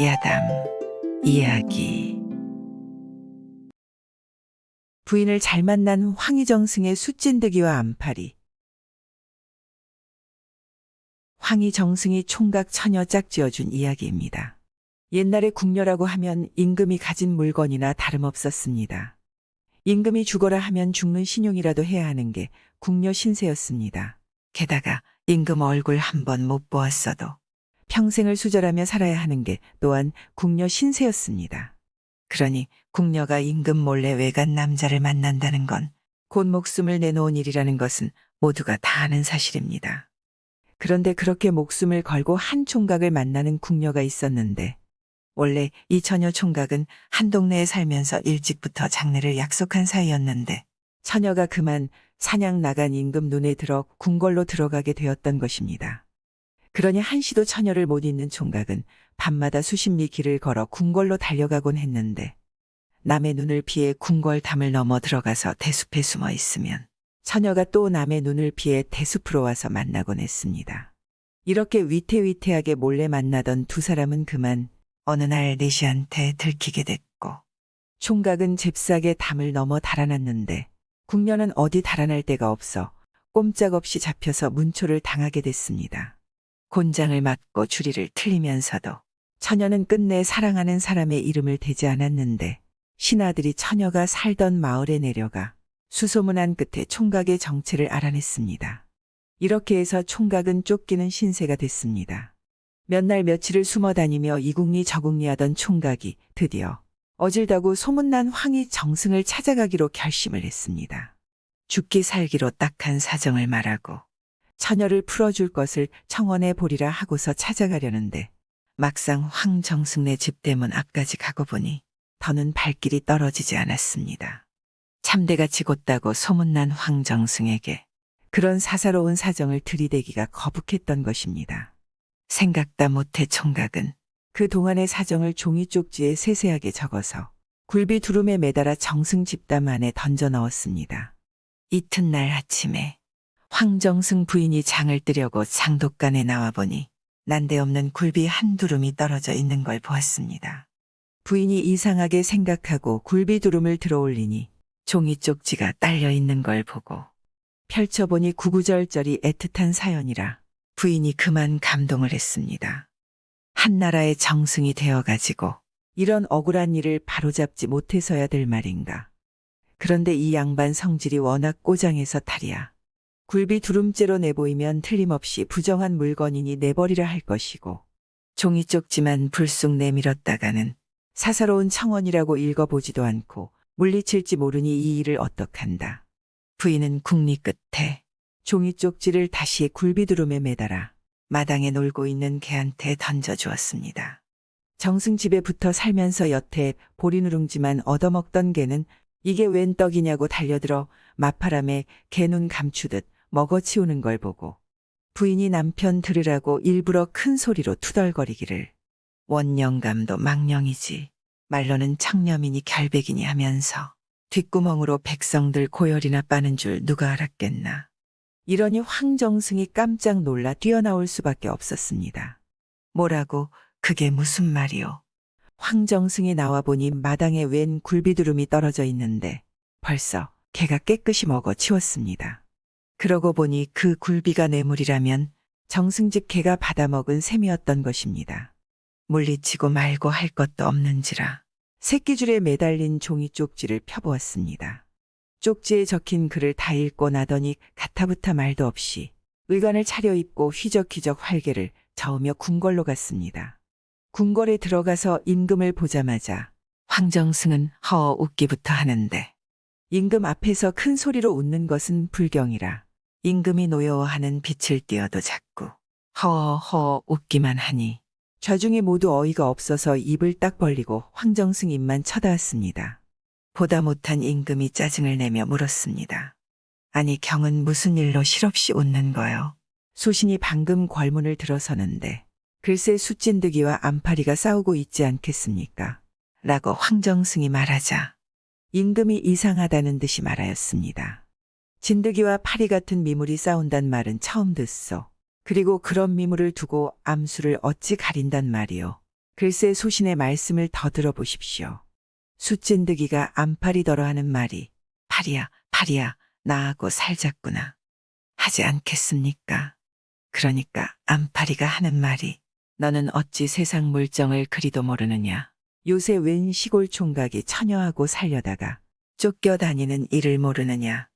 야담 이야기 부인을 잘 만난 황희정승의 숫진득이와 안팔이 황희정승이 총각 처녀 짝지어준 이야기입니다. 옛날에 궁녀라고 하면 임금이 가진 물건이나 다름없었습니다. 임금이 죽어라 하면 죽는 신용이라도 해야 하는 게 궁녀 신세였습니다. 게다가 임금 얼굴 한 번 못 보았어도 평생을 수절하며 살아야 하는 게 또한 궁녀 신세였습니다. 그러니 궁녀가 임금 몰래 외간 남자를 만난다는 건 곧 목숨을 내놓은 일이라는 것은 모두가 다 아는 사실입니다. 그런데 그렇게 목숨을 걸고 한 총각을 만나는 궁녀가 있었는데 원래 이 처녀 총각은 한 동네에 살면서 일찍부터 장례를 약속한 사이였는데 처녀가 그만 사냥 나간 임금 눈에 들어 궁궐로 들어가게 되었던 것입니다. 그러니 한시도 처녀를 못 잇는 총각은 밤마다 수십 리 길을 걸어 궁궐로 달려가곤 했는데 남의 눈을 피해 궁궐 담을 넘어 들어가서 대숲에 숨어 있으면 처녀가 또 남의 눈을 피해 대숲으로 와서 만나곤 했습니다. 이렇게 위태위태하게 몰래 만나던 두 사람은 그만 어느 날 내시한테 들키게 됐고 총각은 잽싸게 담을 넘어 달아났는데 궁녀는 어디 달아날 데가 없어 꼼짝없이 잡혀서 문초를 당하게 됐습니다. 곤장을 맞고 주리를 틀리면서도 처녀는 끝내 사랑하는 사람의 이름을 대지 않았는데 신하들이 처녀가 살던 마을에 내려가 수소문한 끝에 총각의 정체를 알아냈습니다. 이렇게 해서 총각은 쫓기는 신세가 됐습니다. 몇 날 며칠을 숨어 다니며 이국리 저국리 하던 총각이 드디어 어질다고 소문난 황희 정승을 찾아가기로 결심을 했습니다. 죽기 살기로 딱한 사정을 말하고 처녀를 풀어줄 것을 청원해 보리라 하고서 찾아가려는데 막상 황정승네 집 대문 앞까지 가고 보니 더는 발길이 떨어지지 않았습니다. 참대같이 곧다고 소문난 황정승에게 그런 사사로운 사정을 들이대기가 거북했던 것입니다. 생각다 못해 총각은 그 동안의 사정을 종이 쪽지에 세세하게 적어서 굴비 두rum에 매달아 정승 집담 안에 던져 넣었습니다. 이튿날 아침에 황정승 부인이 장을 뜨려고 장독간에 나와보니 난데없는 굴비 한 두rum이 떨어져 있는 걸 보았습니다. 부인이 이상하게 생각하고 굴비 두rum을 들어올리니 종이 쪽지가 딸려 있는 걸 보고 펼쳐보니 구구절절이 애틋한 사연이라 부인이 그만 감동을 했습니다. 한나라의 정승이 되어가지고 이런 억울한 일을 바로잡지 못해서야 될 말인가. 그런데 이 양반 성질이 워낙 꼬장해서 탈이야. 굴비 두rum째로 내보이면 틀림없이 부정한 물건이니 내버리라 할 것이고 종이 쪽지만 불쑥 내밀었다가는 사사로운 청원이라고 읽어보지도 않고 물리칠지 모르니 이 일을 어떡한다. 부인은 국리 끝에 종이 쪽지를 다시 굴비두rum에 매달아 마당에 놀고 있는 개한테 던져주었습니다. 정승 집에 붙어 살면서 여태 보리누룽지만 얻어먹던 개는 이게 웬 떡이냐고 달려들어 마파람에 개눈 감추듯 먹어치우는 걸 보고 부인이 남편 들으라고 일부러 큰 소리로 투덜거리기를 원영감도 망령이지 말로는 청렴이니 결백이니 하면서 뒷구멍으로 백성들 고열이나 빠는 줄 누가 알았겠나. 이러니 황정승이 깜짝 놀라 뛰어나올 수밖에 없었습니다. 뭐라고 그게 무슨 말이오? 황정승이 나와보니 마당에 웬 굴비두rum이 떨어져 있는데 벌써 개가 깨끗이 먹어 치웠습니다. 그러고 보니 그 굴비가 뇌물이라면 정승집 개가 받아먹은 셈이었던 것입니다. 물리치고 말고 할 것도 없는지라 새끼줄에 매달린 종이 쪽지를 펴보았습니다. 쪽지에 적힌 글을 다 읽고 나더니 가타부타 말도 없이 의관을 차려입고 휘적휘적 활개를 저으며 궁궐로 갔습니다. 궁궐에 들어가서 임금을 보자마자 황정승은 허 웃기부터 하는데 임금 앞에서 큰 소리로 웃는 것은 불경이라 임금이 노여워하는 빛을 띄어도 자꾸 허허 웃기만 하니 좌중이 모두 어이가 없어서 입을 딱 벌리고 황정승 입만 쳐다았습니다. 보다 못한 임금이 짜증을 내며 물었습니다. 아니 경은 무슨 일로 실없이 웃는 거요? 소신이 방금 궐문을 들어서는데 글쎄 숫진득이와 안파리가 싸우고 있지 않겠습니까? 라고 황정승이 말하자 임금이 이상하다는 듯이 말하였습니다. 진드기와 파리 같은 미물이 싸운단 말은 처음 듣소. 그리고 그런 미물을 두고 암수를 어찌 가린단 말이오. 글쎄 소신의 말씀을 더 들어보십시오. 숫젠득이가 안팔이더러 하는 말이 팔이야 팔이야 나하고 살자꾸나 하지 않겠습니까? 그러니까 안팔이가 하는 말이 너는 어찌 세상 물정을 그리도 모르느냐. 요새 웬 시골 총각이 처녀하고 살려다가 쫓겨다니는 일을 모르느냐.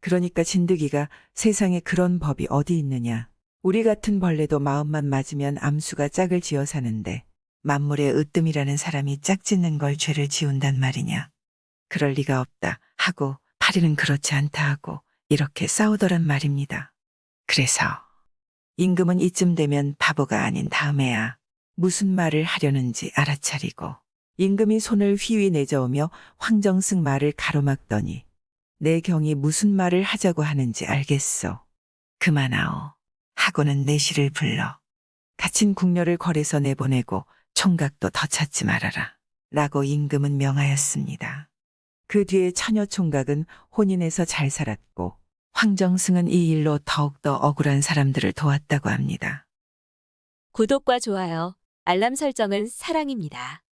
그러니까 진드기가 세상에 그런 법이 어디 있느냐. 우리 같은 벌레도 마음만 맞으면 암수가 짝을 지어 사는데 만물의 으뜸이라는 사람이 짝짓는 걸 죄를 지운단 말이냐. 그럴 리가 없다 하고 파리는 그렇지 않다 하고 이렇게 싸우더란 말입니다. 그래서 임금은 이쯤 되면 바보가 아닌 다음에야 무슨 말을 하려는지 알아차리고 임금이 손을 휘휘 내저으며 황정승 말을 가로막더니 내 경이 무슨 말을 하자고 하는지 알겠소. 그만하오. 하고는 내시를 불러. 갇힌 궁녀를 걸에서 내보내고 총각도 더 찾지 말아라. 라고 임금은 명하였습니다. 그 뒤에 처녀 총각은 혼인해서 잘 살았고 황정승은 이 일로 더욱더 억울한 사람들을 도왔다고 합니다. 구독과 좋아요, 알람 설정은 사랑입니다.